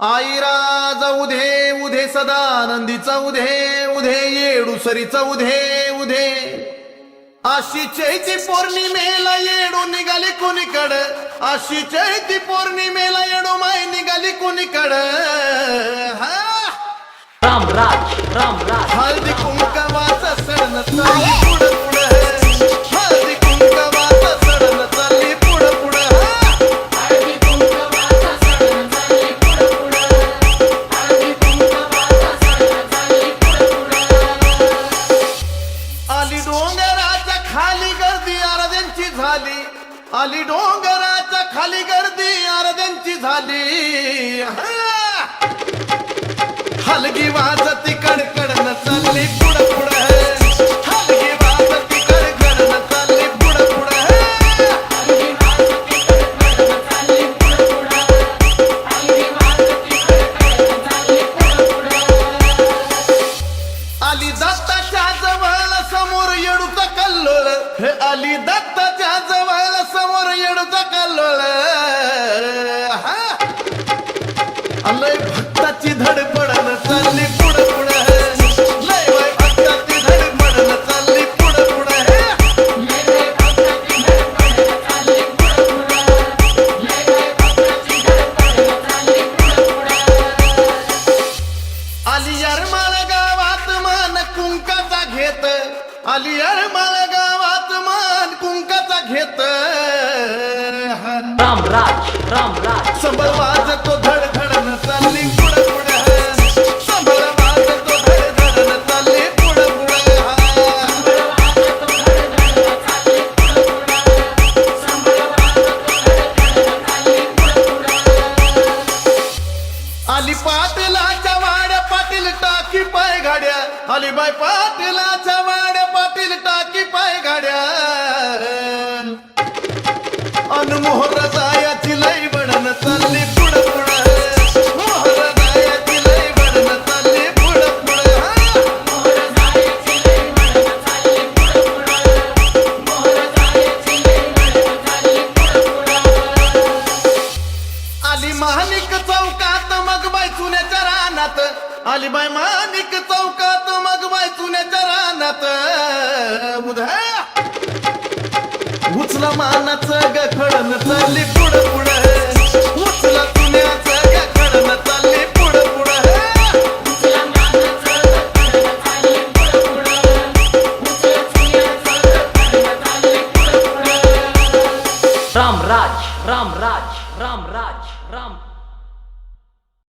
आईरा जाऊ दे उधे सदानंदीचा उधे उधे येडूसरीचा उधे उधे. अशी चैती पौर्णिमेला येडू निघाली कोणीकड. अशी चैती पौर्णिमेला येडू माय निघाली कोणीकड. हा. रामराज रामराज हळदी कुंकवाचा सण झाली. आली डोंगराच्या खाली गर्दी अर्ध्यांची झाली. हलगी वाजती कडकडन चालली. हे अली दत्ताच्या जवळ समोर येडूचा कल्लोळ. हा. लय भक्ताची धडपडन चालली पुढं पुढं. लय बाय भक्ताची धडपडन चालली पुढं पुढं. आली अरमाळ गावात मान कुंकाचा घेत. आली मला गावात कुंकाचा घेत. रामराज रामराज संभळ वाजतो धडधडन चालली पुढं पुढं वाजतो धडधडन चालली पुढं पुढं आली पाटलाच्या वाड्या पाटील टाकी पाय गाड्या अलीबाई पाटलाच्या वाड्या पाटील टाकी पाय गाड्या आली मानिक चौकात मग बाय चुन्याच्या रानात. उद्या उचला मानाचं गखडन चालली पुढं पुढं. उचला तुण्याचं गखडन चालली पुढं पुढं. रामराज रामराज रामराज राम